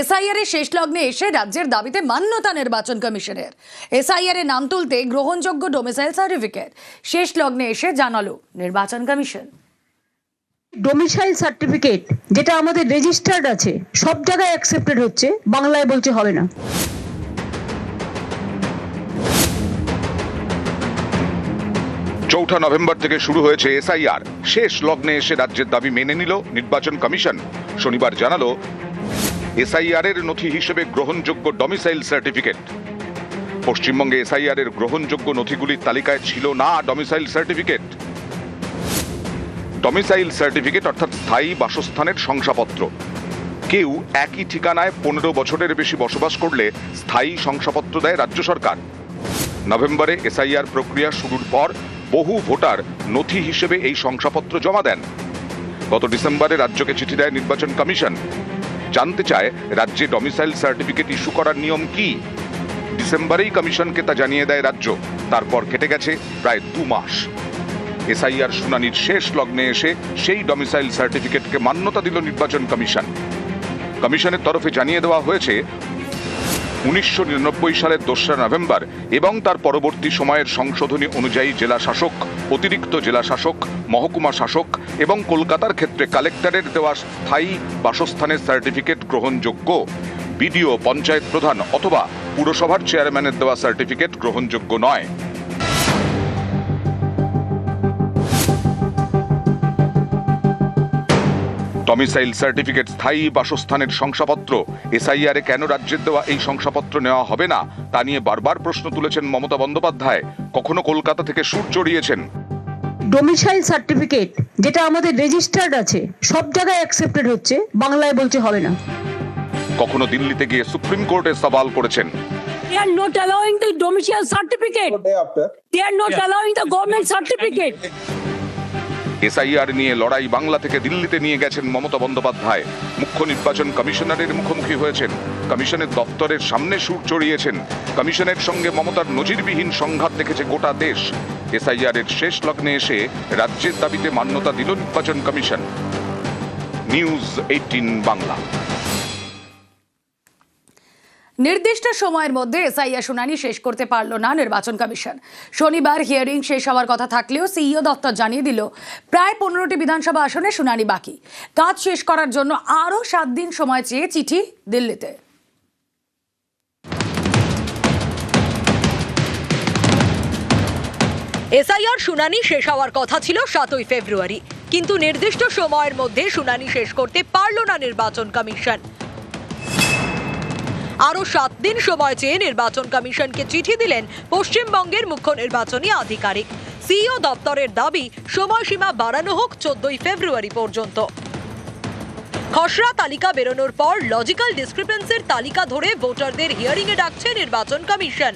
SIR এর শেষ লগ্নে এসে রাজ্যের দাবিতে মান্যতা নির্বাচন কমিশনের। এসআইআর এর নাম তুলতে গ্রহণযোগ্য ডোমিসাইল সার্টিফিকেট শেষ লগ্নে এসে জানালো নির্বাচন কমিশন। ডোমিসাইল সার্টিফিকেট যেটা আমাদের রেজিস্টার্ড আছে সব জায়গায় অ্যাকসেপ্টেড হচ্ছে বাংলায় বলছে হবে না। চৌঠা নভেম্বর থেকে শুরু হয়েছে এসআইআর। শেষ লগ্নে এসে রাজ্যের দাবি মেনে নিল নির্বাচন কমিশন। শনিবার জানালো এসআইআর এর নথি হিসেবে গ্রহণযোগ্য ডমিসাইল সার্টিফিকেট পশ্চিমবঙ্গে এসআইআর এর গ্রহণযোগ্য নথিগুলির তালিকায় ছিল না ডমিসাইল সার্টিফিকেট ডমিসাইল সার্টিফিকেট অর্থাৎ স্থায়ী বাসস্থানের শংসাপত্র। কেউ একই ঠিকানায় পনেরো বছরের বেশি বসবাস করলে স্থায়ী শংসাপত্র দেয় রাজ্য সরকার। নভেম্বরে এসআইআর প্রক্রিয়া শুরুর পর বহু ভোটার নথি হিসেবে এই শংসাপত্র জমা দেন। গত ডিসেম্বরে রাজ্যকে চিঠি দেয় নির্বাচন কমিশন। জানতে চায়, রাজ্যে ডমিসাইল সার্টিফিকেট ইস্যু করার নিয়ম কি? ডিসেম্বরেই কমিশনকে তা জানিয়ে দেয় রাজ্য। তারপর কেটে গেছে প্রায় দু মাস। এসআইআর শুনানির শেষ লগ্নে এসে সেই ডমিসাইল সার্টিফিকেটকে মান্যতা দিল নির্বাচন কমিশন। কমিশনের তরফে জানিয়ে দেওয়া হয়েছে উনিশশো নিরানব্বই সালের দোসরা নভেম্বর এবং তার পরবর্তী সময়ের সংশোধনী অনুযায়ী জেলা শাসক, অতিরিক্ত জেলা শাসক, মহকুমা শাসক এবং কলকাতার ক্ষেত্রে কালেক্টরের দেওয়া স্থায়ী বাসস্থানের সার্টিফিকেট গ্রহণযোগ্য। বিডিও, পঞ্চায়েত প্রধান অথবা পুরসভার চেয়ারম্যানের দেওয়া সার্টিফিকেট গ্রহণযোগ্য নয়। ডমিসাইল সার্টিফিকেট স্থায়ী বাসস্থানের শংসাপত্র। এসআইআর এ কেন রাজ্যের দেওয়া এই শংসাপত্র নেওয়া হবে না তা নিয়ে বারবার প্রশ্ন তুলেছেন মমতা বন্দ্যোপাধ্যায়। কখনো কলকাতা থেকে সুর চড়িয়েছেন। ডোমিসাইল সার্টিফিকেট যেটা আমাদের রেজিস্টার্ড আছে সব জায়গায় অ্যাকসেপ্টেড হচ্ছে বাংলায় বলছে হবে না। কখনো দিল্লিতে গিয়ে সুপ্রিম কোর্টে সওয়াল করেছেন। They are not allowing the domicile certificate. They are not allowing the government certificate. SIR নিয়ে লড়াই বাংলা থেকে দিল্লিতে নিয়ে গেছেন মমতা বন্দ্যোপাধ্যায়। মুখ্য নির্বাচন কমিশনারের মুখোমুখি হয়েছেন। কমিশনের দপ্তরের সামনে সুর চড়িয়েছেন। কমিশনের সঙ্গে মমতার নজিরবিহীন সংঘাত দেখেছে গোটা দেশ। এসআইআর এর শেষ লগ্নে এসে রাজ্যের দাবিতে মান্যতা দিল নির্বাচন কমিশন। News eighteen Bangla. নির্দিষ্ট সময়ের মধ্যে এসআইআর শুনানি শেষ করতে পারল না নির্বাচন কমিশন। শনিবার হিয়ারিং শেষ হওয়ার কথা থাকলেও সিইও দপ্তর জানিয়ে দিল, প্রায় পনেরোটি বিধানসভা আসনে শুনানি বাকি। কাজ শেষ করার জন্য আরও সাত দিন সময় চেয়ে চিঠি দিল্লিতে। এসআইআর শুনানি শেষ হওয়ার কথা ছিল সাতই ফেব্রুয়ারি, কিন্তু নির্দিষ্ট সময়ের মধ্যে শুনানি শেষ করতে পারল না নির্বাচন কমিশন। আরও সাত দিন সময় চেয়ে নির্বাচন কমিশনকে চিঠি দিলেন পশ্চিমবঙ্গের মুখ্য নির্বাচনী আধিকারিক। সিইও দপ্তরের দাবি, সময়সীমা বাড়ানো হোক চোদ্দই ফেব্রুয়ারি পর্যন্ত। খসড়া তালিকা বেরোনোর পর লজিক্যাল ডিসক্রিপেন্সির তালিকা ধরে ভোটারদের হিয়ারিংয়ে ডাকছে নির্বাচন কমিশন।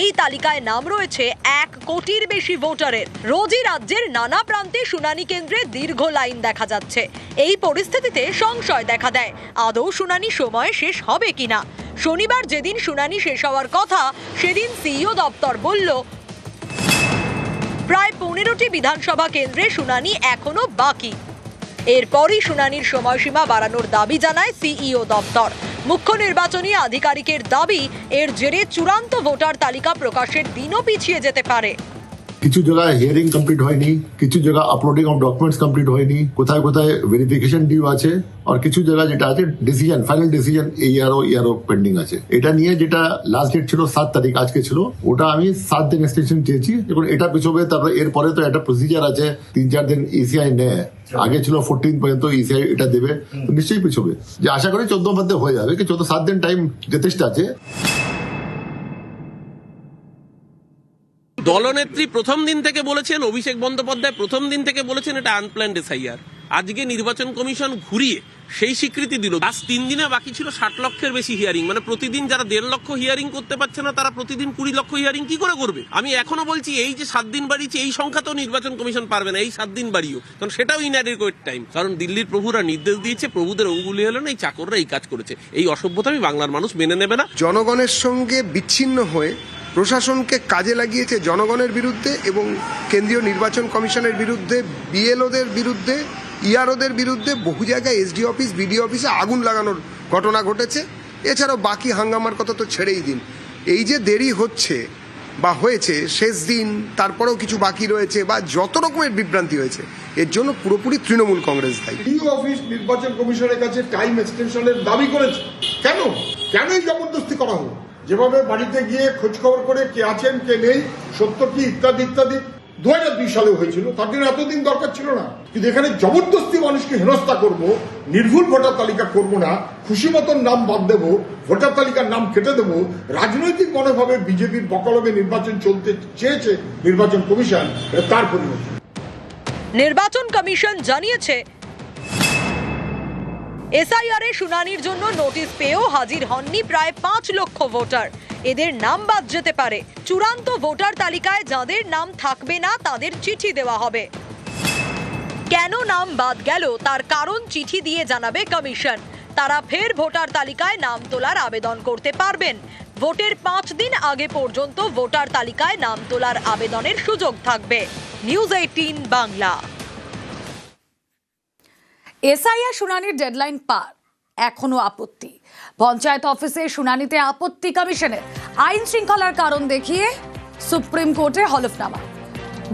এই তালিকায় নাম রয়েছে এক কোটির বেশি ভোটারের। রোজই রাজ্যের নানা প্রান্তে শুনানি কেন্দ্রে দীর্ঘ লাইন দেখা যাচ্ছে। এই পরিস্থিতিতে সংশয় দেখা দেয়, আদৌ শুনানি সময় শেষ হবে কিনা? শনিবার যেদিন শুনানি শেষ হওয়ার কথা, সেদিন সিইও দপ্তর বলল, প্রায় পনেরোটি বিধানসভা কেন্দ্রে শুনানি এখনও বাকি। এরপরই শুনানির সময়সীমা বাড়ানোর দাবি জানায় সিইও দপ্তর। মুখ্য নির্বাচনী আধিকারিকের দাবি, এর জেরে চূড়ান্ত ভোটার তালিকা প্রকাশের দিনও পিছিয়ে যেতে পারে। কিছু জায়গায় হিয়ারিং কমপ্লিট হয়নি, কিছু জায়গা আপলোডিং অফ ডকুমেন্টস কমপ্লিট হয়নি, কোথায় কোথায় ভেরিফিকেশন ডিউ আছে, আর কিছু জায়গা যেটা আছে ডিসিশন ফাইনাল ডিসিশন এই ইয়ারও ইয়ারও পেন্ডিং আছে। এটা নিয়ে যেটা লাস্ট ডেট ছিল, সাত তারিখ আজকে ছিল, ওটা আমি সাত দিন এক্সটেনশন চেয়েছি এখন এটা পিছবে, তারপরে এরপরে তো একটা প্রসিজার আছে, তিন চার দিন ইসিআই নেয়। আগে ছিল ফোরটিন পর্যন্ত ইসিআই এটা দেবে নিশ্চয়ই পিছবে। যে আশা করি চোদ্দ মধ্যে হয়ে যাবে কি চোদ্দ সাত দিন টাইম যথেষ্ট আছে। দলনেত্রী প্রথম দিন থেকে বলেছেন, অভিষেক বন্দ্যোপাধ্যায় প্রথম দিন থেকে বলেছেন এটা আনপ্ল্যান্ড এসআইআর আজকে নির্বাচন কমিশন ঘুরিয়ে সেই স্বীকৃতি দিল। আজ তিন দিনে বাকি ছিল ষাট লক্ষের বেশি হিয়ারিং মানে প্রতিদিন যারা দেড় লক্ষ হিয়ারিং করতে পারছে না, তারা প্রতিদিন কুড়ি লক্ষ হিয়ারিং কি করে করবে? আমি এখনও বলছি, এই যে সাত দিন বাড়িয়েছে, এই সংখ্যা তো নির্বাচন কমিশন পারবে না, এই সাত দিন বাড়িও। কারণ সেটাও ইনঅ্যাডিকুয়েট টাইম কারণ দিল্লির প্রভুরা নির্দেশ দিয়েছে, প্রভুদের ওগুলি হলো না, এই চাকররা এই কাজ করেছে। এই অসভ্যতা আমি বাংলার মানুষ মেনে নেবে না। জনগণের সঙ্গে বিচ্ছিন্ন হয়ে প্রশাসনকে কাজে লাগিয়েছে জনগণের বিরুদ্ধে এবং কেন্দ্রীয় নির্বাচন কমিশনের বিরুদ্ধে, বিএলওদের বিরুদ্ধে, ইআরওদের বিরুদ্ধে বহু জায়গায় এসডি অফিস, বিডি অফিসে আগুন লাগানোর ঘটনা ঘটেছে। এছাড়াও বাকি হাঙ্গামার কথা তো ছেড়েই দিন। এই যে দেরি হচ্ছে বা হয়েছে, শেষ দিন, তারপরেও কিছু বাকি রয়েছে বা যত রকমের বিভ্রান্তি হয়েছে, এর জন্য পুরোপুরি তৃণমূল কংগ্রেস দায়ী। ডিও অফিস নির্বাচন কমিশনের কাছে টাইম এক্সটেনশনের দাবি করেছে। কেন? কেন এই জবরদস্তি করা হলো? যেভাবে বাড়িতে গিয়ে খোঁজ খবর করে কে আছেন, কে নেই, সত্য কি, ইত্যাদি ইত্যাদি দু হাজার দুই সালে হয়েছিল। তার জন্য এতদিন দরকার ছিল না। কিন্তু এখানে জবরদস্তি মানুষকে হেনস্থা করব, নির্ভুল ভোটার তালিকা করব না, খুশি মতন নাম বাদ দেব, ভোটার তালিকার নাম কেটে দেব। রাজনৈতিক মনোভাবে বিজেপির বকলমে নির্বাচন চলতে চেয়েছে নির্বাচন কমিশন তার পরিণতি। নির্বাচন কমিশন জানিয়েছে এসআইআর এ শুনানির জন্য নোটিশ পেয়েও হাজির হননি প্রায় পাঁচ লক্ষ ভোটার। এদের নাম বাদ যেতে পারে। চূড়ান্ত ভোটার তালিকায় যাদের নাম থাকবে না, তাদের চিঠি দেওয়া হবে। কেন নাম বাদ গেল, তার কারণ চিঠি দিয়ে জানাবে কমিশন। তারা ফের ভোটার তালিকায় নাম তোলার আবেদন করতে পারবেন। ভোটের পাঁচ দিন আগে পর্যন্ত ভোটার তালিকায় নাম তোলার আবেদনের সুযোগ থাকবে। News eighteen Bangla. এসআইআর শুনানির ডেডলাইন পার, এখনও আপত্তি। পঞ্চায়েত অফিসে শুনানিতে আপত্তি কমিশনের আইন শৃঙ্খলার কারণ দেখিয়ে সুপ্রিম কোর্টে হলফনামা।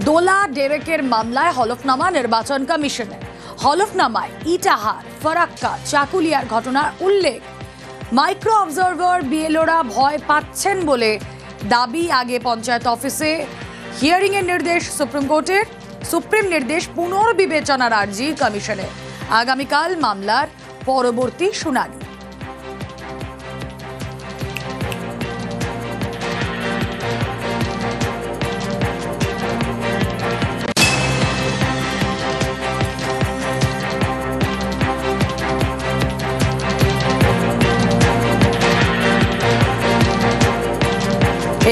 দোলা ডেরেকের মামলায় হলফনামা নির্বাচন কমিশনের। হলফনামায় ইটাহার, ফরাক্কা, চাকুলিয়ার ঘটনার উল্লেখ। মাইক্রো অবজারভার বিএলওরা ভয় পাচ্ছেন বলে দাবি আগে পঞ্চায়েত অফিসে। হিয়ারিংয়ের নির্দেশ সুপ্রিম কোর্টের। সুপ্রিম নির্দেশ পুনর্বিবেচনার আর্জি কমিশনের। আগামীকাল মামলার পরবর্তী শুনানি।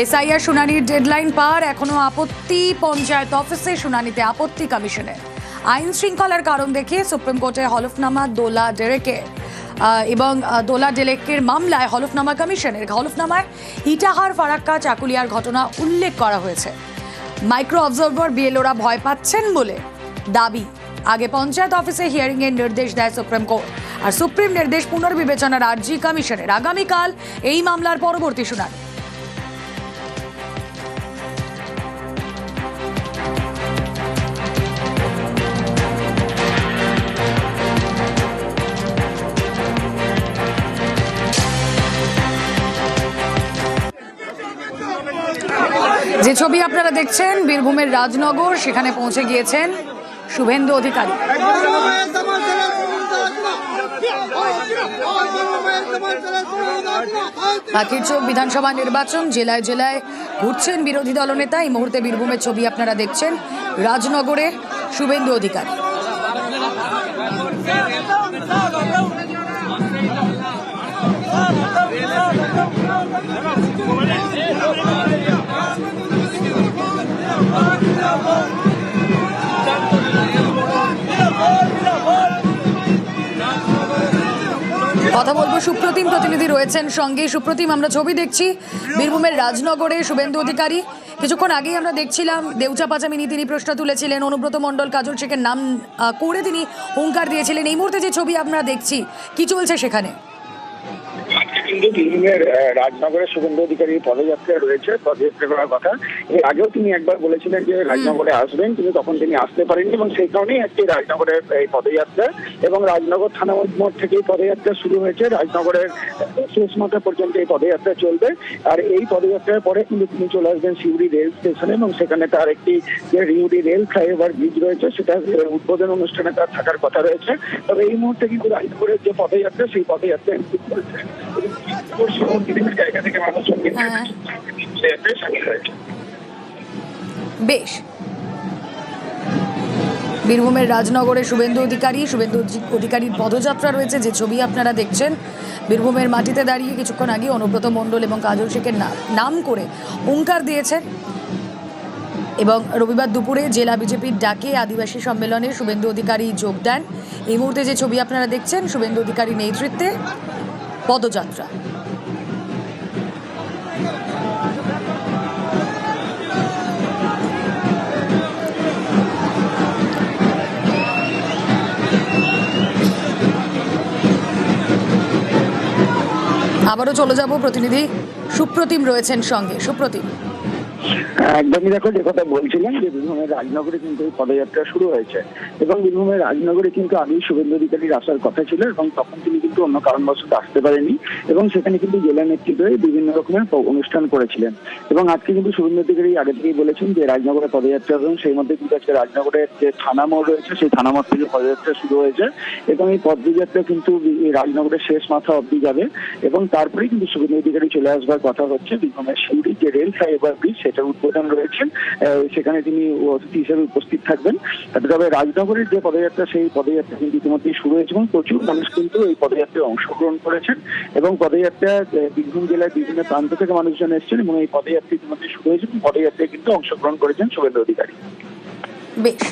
এসআইআর শুনানির ডেডলাইন পার, এখনও আপত্তি, পঞ্চায়েত অফিসে শুনানিতে আপত্তি কমিশনের। আইন শৃঙ্খলার কারণ দেখিয়ে সুপ্রিম কোর্টে হলফনামা দোলা ডেরেকে এবং দোলা ডেরেকের মামলায় হলফনামা কমিশনের হলফনামায় ইটাহার, ফারাক্কা, চাকুলিয়ার ঘটনা উল্লেখ করা হয়েছে। মাইক্রো অবজারভার বিএলওরা ভয় পাচ্ছেন বলে দাবি। আগে পঞ্চায়েত অফিসে হিয়ারিং এর নির্দেশ দেয় সুপ্রিম কোর্ট। আর সুপ্রিম নির্দেশ পুনর্বিবেচনার আর্জি কমিশনের। আগামীকাল এই মামলার পরবর্তী শুনানি। যে ছবি আপনারা দেখছেন, বীরভূমের রাজনগর, সেখানে পৌঁছে গিয়েছেন শুভেন্দু অধিকারী। পাখির চোখ বিধানসভা নির্বাচন, জেলায় জেলায় ঘুরছেন বিরোধী দলনেতা। এই মুহূর্তে বীরভূমের ছবি আপনারা দেখছেন, রাজনগরে শুভেন্দু অধিকারী। কথা বলব সুপ্রতিম প্রতিনিধি রয়েছেন সঙ্গে। সুপ্রতিম, আমরা ছবি দেখছি বীরভূমের রাজনগরে শুভেন্দু অধিকারী। কিছুক্ষণ আগেই আমরা দেখছিলাম দেউচা পাচামিনি তিনি প্রশ্ন তুলেছিলেন, অনুব্রত মণ্ডল, কাজল শেখের নাম করে তিনি হুঙ্কার দিয়েছিলেন। এই মুহূর্তে যে ছবি আমরা দেখছি, কি চলছে সেখানে? কিন্তু বীরভূমের আহ, রাজনগরে শুভেন্দু অধিকারী পদযাত্রা রয়েছে পদযাত্রা করার কথা। এর আগেও তিনি একবার বলেছিলেন যে রাজনগরে আসবেন কিন্তু তখন তিনি আসতে পারেননি এবং সেই কারণেই আজকে রাজনগরের এই পদযাত্রা এবং রাজনগর থানা মোড় থেকেই পদযাত্রা শুরু হয়েছে। রাজনগরের শেষ মাথা পর্যন্ত এই পদযাত্রা চলবে। আর এই পদযাত্রার পরে কিন্তু তিনি চলে আসবেন সিউড়ি রেল স্টেশনে এবং সেখানে তার একটি যে রিউডি রেল ফ্লাইওভার ব্রিজ রয়েছে সেটা উদ্বোধন অনুষ্ঠানে তার থাকার কথা রয়েছে। তবে এই মুহূর্তে কিন্তু রাজনগরের যে পদযাত্রা সেই পদযাত্রা হ্যাঁ। বেশ। বীরভূমের রাজনগরে শুভেন্দু অধিকারী, শুভেন্দু অধি- অধিকারীর পদযাত্রা রয়েছে, যে ছবি আপনারা দেখছেন। বীরভূমের মাটিতে দাঁড়িয়ে কিছুক্ষণ আগে অনুব্রত মণ্ডল এবং কাজল শেখের নাম করে হুঙ্কার দিয়েছেন। এবং রবিবার দুপুরে জেলা বিজেপির ডাকে আদিবাসী সম্মেলনে শুভেন্দু অধিকারী যোগ দেন। এই মুহূর্তে যে ছবি আপনারা দেখছেন, শুভেন্দু অধিকারী নেতৃত্বে পদযাত্রা। আবারও চলে যাব। প্রতিনিধি সুপ্রতিম রয়েছেন সঙ্গে। সুপ্রতিম। একদমই দেখো, যে কথা বলছিলাম যে বীরভূমের রাজনগরে কিন্তু এই পদযাত্রা শুরু হয়েছে। এবং বীরভূমের রাজনগরে কিন্তু আগেই শুভেন্দু অধিকারীর আসার কথা ছিল এবং তখন তিনি কিন্তু অন্য কারণবশত আসতে পারেনি এবং সেখানে কিন্তু জেলা নেতৃত্বে বিভিন্ন রকমের অনুষ্ঠান করেছিলেন। এবং আজকে কিন্তু শুভেন্দু অধিকারী আগে থেকেই বলেছেন যে রাজনগরে পদযাত্রা এবং সেই মধ্যে কিন্তু আজকে রাজনগরের যে থানা মোড় রয়েছে, সেই থানা মোড় থেকে পদযাত্রা শুরু হয়েছে এবং এই পদযাত্রা কিন্তু রাজনগরের শেষ মাথা অবধি যাবে এবং তারপরেই কিন্তু শুভেন্দু অধিকারী চলে আসবার কথা হচ্ছে বীরভূমের সিউড়ি যে রেল ফ্লাইওভার ব্রিজ সেটার উদ্বোধন রয়েছে সেখানে তিনি অতিথি হিসেবে উপস্থিত থাকবেন। তবে রাজনগরের যে পদযাত্রা, সেই পদযাত্রা কিন্তু ইতিমধ্যেই শুরু হয়েছে এবং প্রচুর মানুষ কিন্তু এই পদযাত্রায় অংশগ্রহণ করেছেন এবং পদযাত্রা বীরভূম জেলার বিভিন্ন প্রান্ত থেকে মানুষজন এসেছেন এবং এই পদযাত্রা ইতিমধ্যে শুরু হয়েছে এবং পদযাত্রায় কিন্তু অংশগ্রহণ করেছেন শুভেন্দু অধিকারী। বেশ।